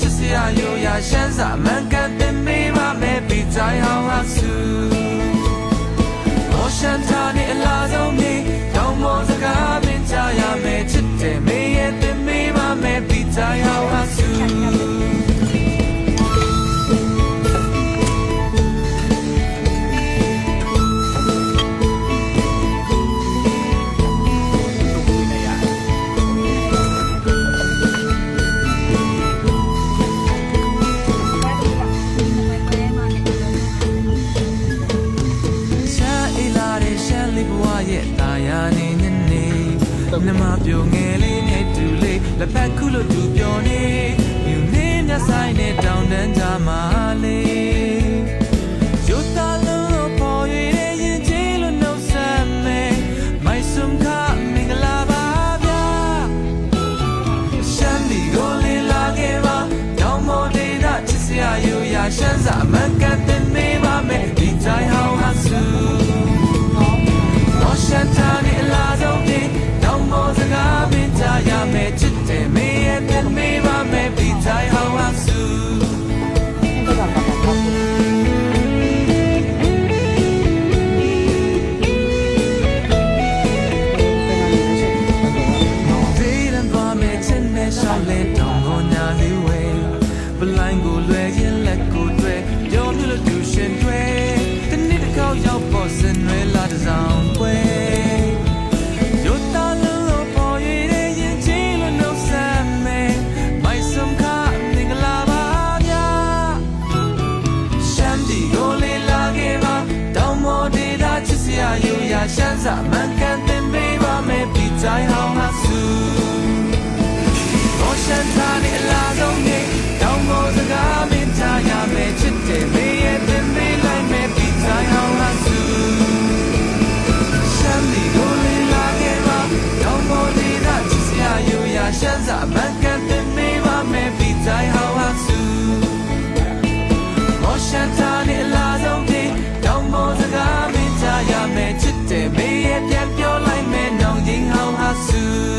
ချစ်စရာရိုရာရှမ်းစာအမှန်ကန်တင်ပေးပါမယ်ပြီးတိုင်းအောင်ဟာစု နမပြုံငယ်လေးနဲ့တူလေးလက်ဖက်ခုလို့သူပြောနေမြူနေမျက်ဆိုင်နဲ့တောင်းတန်းကြမှာလေးယူတာလို့ပေါ်ရတဲ့ရင်ကြီးလို့နှုတ်ဆက်မယ်မိုက်စုံခမင်္ဂလာပါဗျာရှမ်းဒီကိုလေးလာခဲ့ပါတောင်မော်ဒေတာချစ်စရာယူရာရှမ်းစာမကန်တ ရှောင်းလဲတောင်းကိုညာလေးဝဲပလိုင်းကိုလွယ်ရင်လက်ကိုတွေ့ပြောပြလို့သူရှင်တွေ့တနေ့တစ်ခေါက်ရောက်ပေါ်စင်ရွယ်လာတဲ့ဆောင်ပွဲယိုတာလို့ပေါ်ရတဲ့ရင်ချင်းလို့နှုတ်ဆက်မယ်မိုက်စုံခမင်္ဂလာပါဗျာရှ to